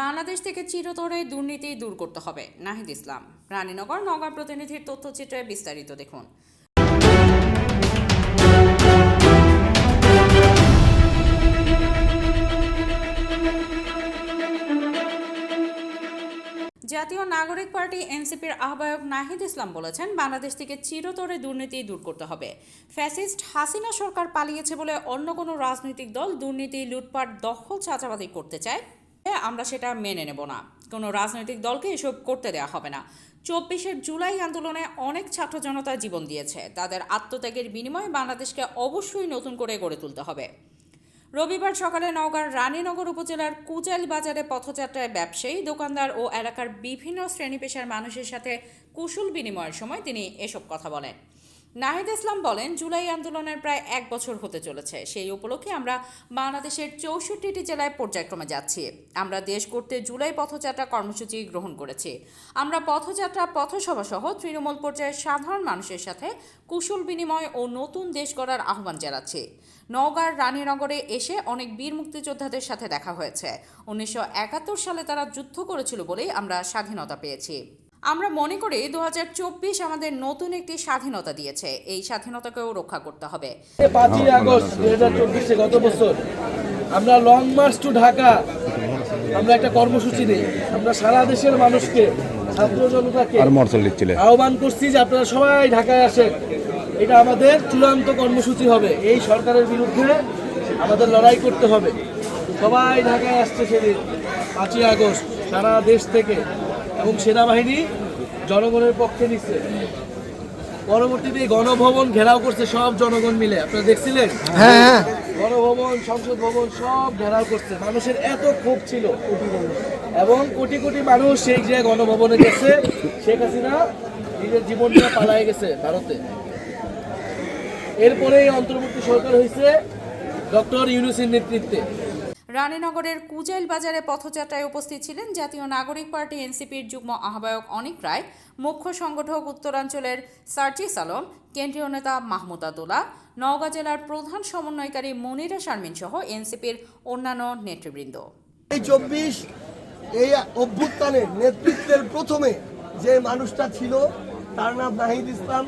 বাংলাদেশ থেকে চিরতরে দুর্নীতি দূর করতে হবে। নাহিদ ইসলাম, রানীনগর নগর প্রতিনিধির তথ্যচিত্রে বিস্তারিত দেখুন। জাতীয় নাগরিক পার্টি এনসিপির আহ্বায়ক নাহিদ ইসলাম বলেছেন, বাংলাদেশ থেকে চিরতরে দুর্নীতি দূর করতে হবে। ফ্যাসিস্ট হাসিনা সরকার পালিয়েছে বলে অন্য কোনো রাজনৈতিক দল দুর্নীতি, লুটপাট, দখল চাচাবাদি করতে চায়। আমরা সেটা মেনে নেব না। কোনো রাজনৈতিক দলকে এসব করতে দেওয়া হবে না। চব্বিশের জুলাই আন্দোলনে অনেক ছাত্র জনতা জীবন দিয়েছে। তাদের আত্মত্যাগের বিনিময়ে বাংলাদেশকে অবশ্যই নতুন করে গড়ে তুলতে হবে। রবিবার সকালে নওগাঁর রানীনগর উপজেলার কুজাল বাজারে পথযাত্রায় ব্যবসায়ী, দোকানদার ও এলাকার বিভিন্ন শ্রেণি পেশার মানুষের সাথে কুশল বিনিময়ের সময় তিনি এসব কথা বলেন। নাহিদ ইসলাম বলেন, জুলাই আন্দোলনের প্রায় এক বছর হতে চলেছে। সেই উপলক্ষে আমরা বাংলাদেশের চৌষট্টিটি জেলায় পর্যায়ক্রমে যাচ্ছি। আমরা দেশ করতে জুলাই পথযাত্রা কর্মসূচি গ্রহণ করেছি। আমরা পথযাত্রা পথসভা সহ তৃণমূল পর্যায়ের সাধারণ মানুষের সাথে কুশল বিনিময় ও নতুন দেশ গড়ার আহ্বান জানাচ্ছি। নওগাঁর রানীনগরে এসে অনেক বীর মুক্তিযোদ্ধাদের সাথে দেখা হয়েছে। উনিশশো একাত্তর সালে তারা যুদ্ধ করেছিল বলেই আমরা স্বাধীনতা পেয়েছি। আমরা মনে করি দু হাজার চব্বিশ আমাদের নতুন একটি স্বাধীনতা দিয়েছে। এই স্বাধীনতাকেও রক্ষা করতে হবে। পাঁচই আগস্ট দু হাজার চব্বিশে গত বছর আমরা লং মার্চ টু ঢাকা আমরা একটা কর্মসূচি নিই। আমরা সারা দেশের মানুষকে ছাত্র জনতাকে আহ্বান করছি যে আপনারা সবাই ঢাকায় আসেন। এটা আমাদের চূড়ান্ত কর্মসূচি হবে। এই সরকারের বিরুদ্ধে আমাদের লড়াই করতে হবে। সবাই ঢাকায় আসছে সেদিন পাঁচই আগস্ট সারা দেশ থেকে। এবং সেনাবাহিনী জনগণের পক্ষে নিচ্ছে। পরবর্তীতে গণভবন ঘেরাও করছে সব জনগণ মিলে। আপনারা দেখছিলেন? হ্যাঁ। গণভবন সংসদ ভবন সব ঘেরাও করছে। মানুষের এত ক্ষোভ ছিল। এবং কোটি কোটি মানুষ সেই যে গণভবনে গেছে শেখ হাসিনা নিজের জীবনটা পালায় গেছে ভারতে। এরপরেই অন্তর্বর্তী সরকার হয়েছে ডক্টর ইউনুসের নেতৃত্বে। রানীনগরের কুজাইল বাজারে পথযাত্রায় উপস্থিত ছিলেন জাতীয় নাগরিক পার্টি এনসিপির যুগ্ম আহ্বায়ক অনিক রায়, মুখ্য সংগঠক উত্তরাঞ্চলের সার্জিস আলম, কেন্দ্রীয় নেতা মাহমুদ আদুল্লাহ নওগাঁ জেলার প্রধান সমন্বয়কারী মনিরা শারমিন সহ এনসিপির অন্যান্য নেতৃবৃন্দ। এই চব্বিশ এই অভ্যুত্থানের নেতৃত্বের প্রথমে যে মানুষটা ছিল, তার নাম নাহিদ ইসলাম।